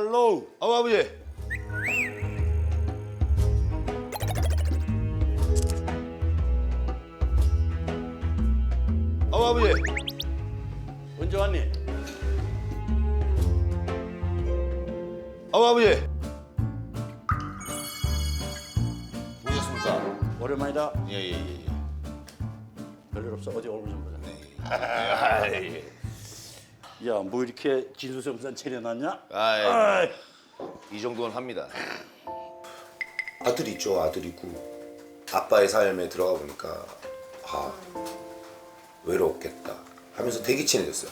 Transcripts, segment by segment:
할로. 어, 아버지. 어, 아버지. 언제 왔니? 어, 아버지. 오셨습니까? 오랜만이다. 예, 예, 예. 별일 없어. 어디 얼굴 좀 보자. 아, 예. 야, 뭐 이렇게 진수성찬 차려놨냐? 아, 예. 아이, 이 정도는 합니다. 아들 있죠 아들 있고 아빠의 삶에 들어가 보니까 아 외롭겠다 하면서 되게 친해졌어요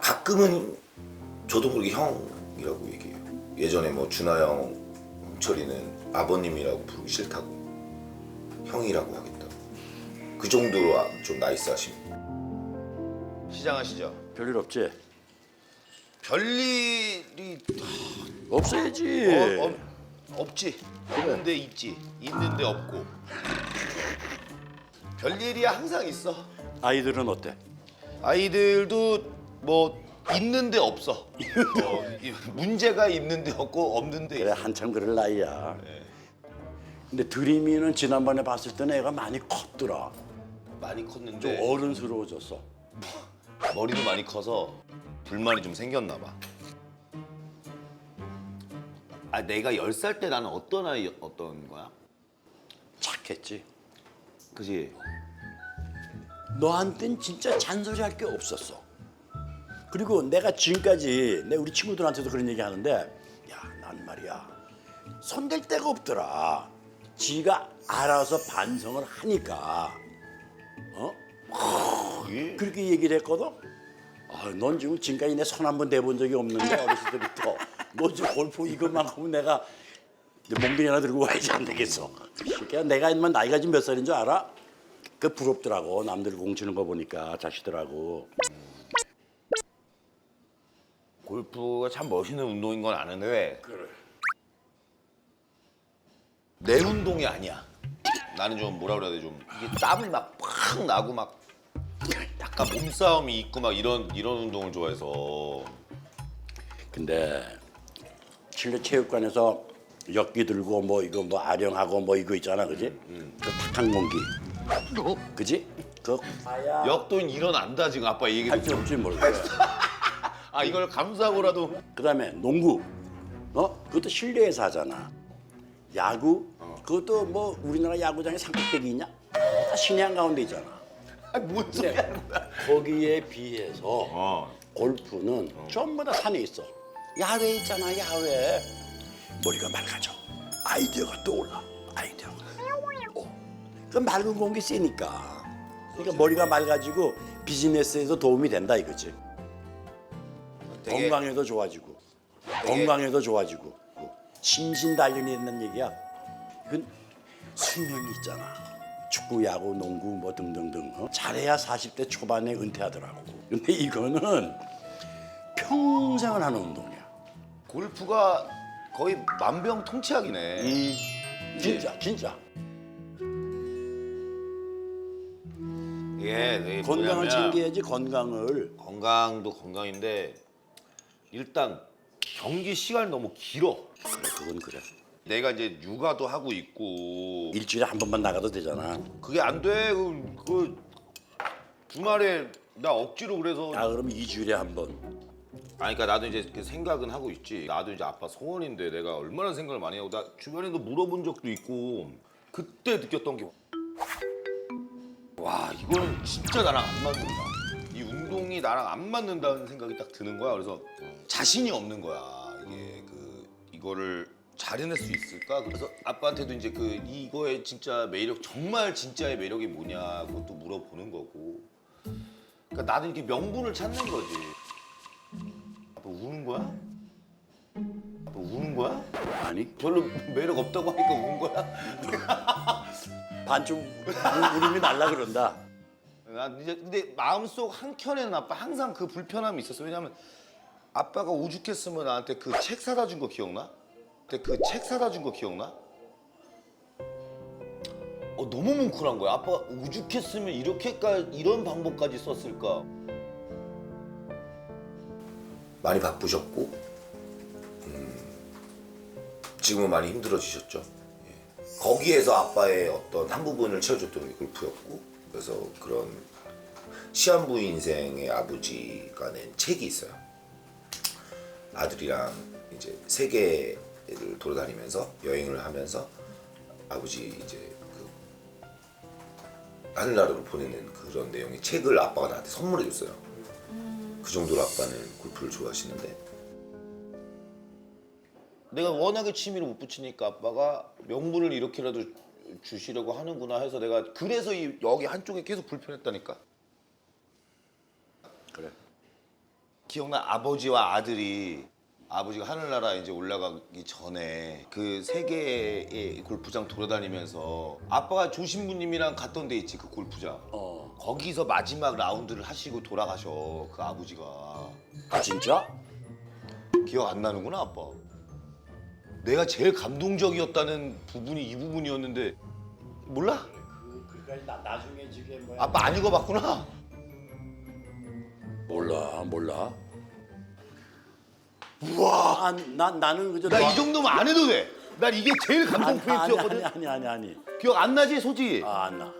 가끔은 저도 모르게 형이라고 얘기해요 예전에 뭐 준하 형 홍철이는 아버님이라고 부르기 싫다고 형이라고 하겠다고 그 정도로 아- 좀 나이스하십니다 시장하시죠. 별일 없지? 별일이 없어야지. 어, 어, 없지. 없는데 있지. 있는데 없고. 별일이 항상 있어. 아이들은 어때? 아이들도 뭐 있는데 없어. 어, 이- 문제가 있는데 없고 없는데 그래 있어. 한참 그럴 나이야. 근데 드림이는 지난번에 봤을 때는 애가 많이 컸더라. 많이 좀 컸는데 어른스러워졌어. 머리도 많이 커서 불만이 좀 생겼나 봐. 아 내가 10살 때 나는 어떤 아이 어떤 거야? 착했지. 그지? 너한텐 진짜 잔소리 할 게 없었어. 그리고 내가 지금까지 내 우리 친구들한테도 그런 얘기 하는데 야 난 말이야 손댈 데가 없더라. 지가 알아서 반성을 하니까 어 예. 그렇게 얘기를 했거든. 아, 넌 지금 지금까지 내 손 한 번 대본 적이 없는데 어렸을 때부터 너 지금 골프 이것만큼은 내가 이제 몽둥이 하나 들고 와야지 안 되겠어. 그러니까 내가 인마 나이가 지금 몇 살인 줄 알아? 그 부럽더라고 남들 공 치는 거 보니까 자식들하고 골프가 참 멋있는 운동인 건 아는데 그래. 내 운동이 아니야. 나는 좀 뭐라 그래야 돼 좀 이게 땀이 막 팍 나고 막 약간 몸싸움이 있고 막 이런 이런 운동을 좋아해서 근데 실내 체육관에서 역기 들고 뭐 이거 뭐 아령하고 뭐 이거 있잖아, 그지? 그 탁한 공기, 그지? 그 아야 역도 일어난다 지금 아빠 얘기 할줄 듣고 없지 모르겠어. 아 이걸 감수하고라도 그다음에 농구, 어? 그것도 실내에서 하잖아. 야구, 그것도 뭐 우리나라 야구장에 산꼭대기 있냐? 다 시내 한가운데 있잖아. 아뭔 소리 근데 하는 거야 거기에 비해서 어. 골프는 전부 다 산에 있어. 야외 있잖아, 야외. 머리가 맑아져. 아이디어가 떠올라. 아이디어가. 어. 그 맑은 공기 세니까. 그러니까 머리가 맑아지고 비즈니스에도 도움이 된다 이거지. 되게- 건강에도 좋아지고 건강에도 좋아지고 심신 단련이 있는 얘기야. 그 수명이 있잖아. 축구, 야구, 농구 뭐 등등등 어? 잘해야 40대 초반에 은퇴하더라고. 근데 이거는 평생을 하는 운동이야. 골프가 거의 만병통치약이네. 음, 진짜 진짜 예, 네, 건강을 뭐냐면 챙겨야지 건강을. 건강도 건강인데 일단 경기 시간이 너무 길어. 그래 그건 그래. 내가 이제 육아도 하고 있고 일주일에 한 번만 나가도 되잖아. 그게 안 돼. 그, 그 주말에 나 억지로 그래서 아 그럼 2주일에 한 번. 아니 그러니까 나도 이제 그 생각은 하고 있지. 나도 이제 아빠 소원인데 내가 얼마나 생각을 많이 하고 나 주변에도 물어본 적도 있고 그때 느꼈던 게 와 이거는 진짜 나랑 안 맞는다. 이 운동이 나랑 안 맞는다는 생각이 딱 드는 거야. 그래서 자신이 없는 거야. 이게 그 이거를 잘 해낼 수 있을까? 그래서 아빠한테도 이제 그 이거의 진짜 매력 정말 진짜의 매력이 뭐냐고 또 물어보는 거고. 그러니까 나는 이렇게 명분을 찾는 거지. 아빠 우는 거야? 아빠 우는 거야? 아니 별로 매력 없다고 하니까 우는 거야? 반쯤 우- 울음이 날라 그런다. 난 이제 근데 마음속 한 켠에는 아빠 항상 그 불편함이 있었어. 왜냐면 아빠가 오죽했으면 나한테 그 책 사다 준 거 기억나? 그때 그 책 사다 준 거 기억나? 어 너무 뭉클한 거야. 아빠가 오죽했으면 이렇게까지 이런 방법까지 썼을까? 많이 바쁘셨고 지금은 많이 힘들어지셨죠. 예. 거기에서 아빠의 어떤 한 부분을 채워줬던 게 골프였고 그래서 그런 시한부 인생의 아버지가 낸 책이 있어요. 아들이랑 이제 세계 를 돌아다니면서 여행을 하면서 아버지 이제 그 하늘나라로 보내는 그런 내용의 책을 아빠가 나한테 선물해 줬어요. 그 정도로 아빠는 골프를 좋아하시는데 내가 워낙에 취미를 못 붙이니까 아빠가 명분을 이렇게라도 주시려고 하는구나 해서 내가 그래서 이 여기 한쪽에 계속 불편했다니까. 그래. 기억나 아버지와 아들이 아버지가 하늘나라 이제 올라가기 전에 그 세계의 골프장 돌아다니면서 아빠가 조신부님이랑 갔던 데 있지 그 골프장. 어. 거기서 마지막 라운드를 하시고 돌아가셔 그 아버지가 아 진짜? 기억 안 나는구나 아빠. 내가 제일 감동적이었다는 부분이 이 부분이었는데 몰라? 그까지 나 나중에 지금 뭐야? 아빠 안 읽어봤구나. 몰라 몰라. 우와. 아, 나 나는 그저 나 이 정도면 안 해도 돼. 난 이게 제일 감동 아니, 포인트였거든. 아니 아니 아니 아니. 기억 안 나지 솔직히? 아안 나.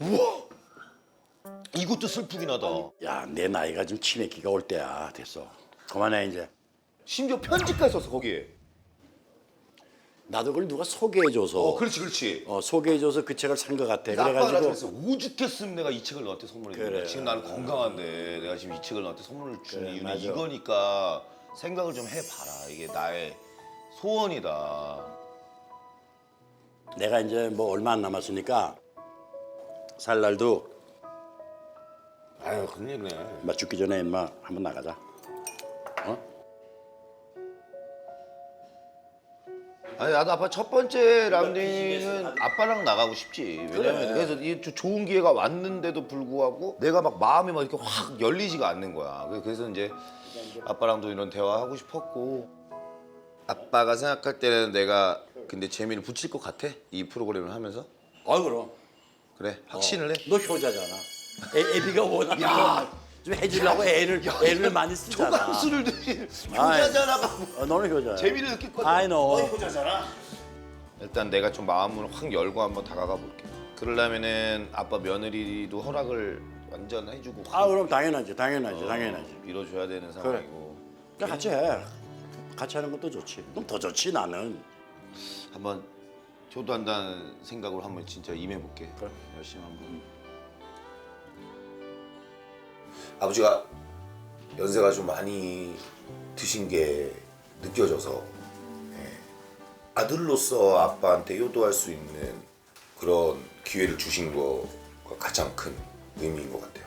우와. 이것도 슬프긴 하다. 야 내 나이가 좀 치매기가 올 때야 됐어. 그만해 이제. 심지어 편지까지 썼어 거기에. 나도 그걸 누가 소개해줘서. 어 그렇지 그렇지. 어, 소개해줘서 그 책을 산 것 같아. 아빠가 나한테 그래가지고. 오죽했으면 내가 이 책을 너한테 거야. 그래. 지금 나는 건강한데 내가 지금 이 책을 너한테 선물을 준 그래, 이유는 맞아. 이거니까 생각을 좀 해봐라. 이게 나의 소원이다. 내가 이제 뭐 얼마 안 남았으니까 살 날도 아유 큰일이네. 인마 죽기 전에 인마 한번 나가자. 아니 나도 아빠 첫 번째 라운딩은 아빠랑 나가고 싶지. 왜냐면 그래서 이 조- 좋은 기회가 왔는데도 불구하고 내가 막 마음이 막 이렇게 확 열리지가 않는 거야. 그래- 그래서 이제 아빠랑도 이런 대화하고 싶었고 아빠가 생각할 때는 내가 근데 재미를 붙일 것 같아 이 프로그램을 하면서 어 그럼. 그래 확신을 해. 너 효자잖아. 애, 애비가 워낙 야. 좀 해주려고 애를 애를 많이 쓰잖아. 초강수를 들인 아이. 효자잖아가 어, 너는 효자야. 재미를 느낄 I 거야. know. 일단 내가 좀 마음을 확 열고 한번 다가가 볼게. 그러려면은 아빠 며느리도 허락을 완전 해주고 아 그럼 당연하지, 당연하지, 당연하지. 밀어줘야 되는 상황이고 그러니까 같이 해. 같이 하는 것도 좋지. 그럼 더 좋지 나는. 한번 효도한다는 생각으로 한번 진짜 임해볼게. 그래. 열심히 한번. 아버지가 연세가 좀 많이 드신 게 느껴져서 예, 아들로서 아빠한테 효도할 수 있는 그런 기회를 주신 거가 가장 큰 의미인 것 같아요.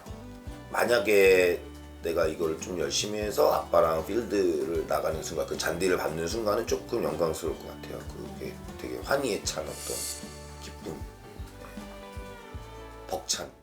만약에 내가 이걸 좀 열심히 해서 아빠랑 필드를 나가는 순간 그 잔디를 밟는 순간은 조금 영광스러울 것 같아요. 그게 되게 환희에 찬 어떤 기쁨, 예, 벅찬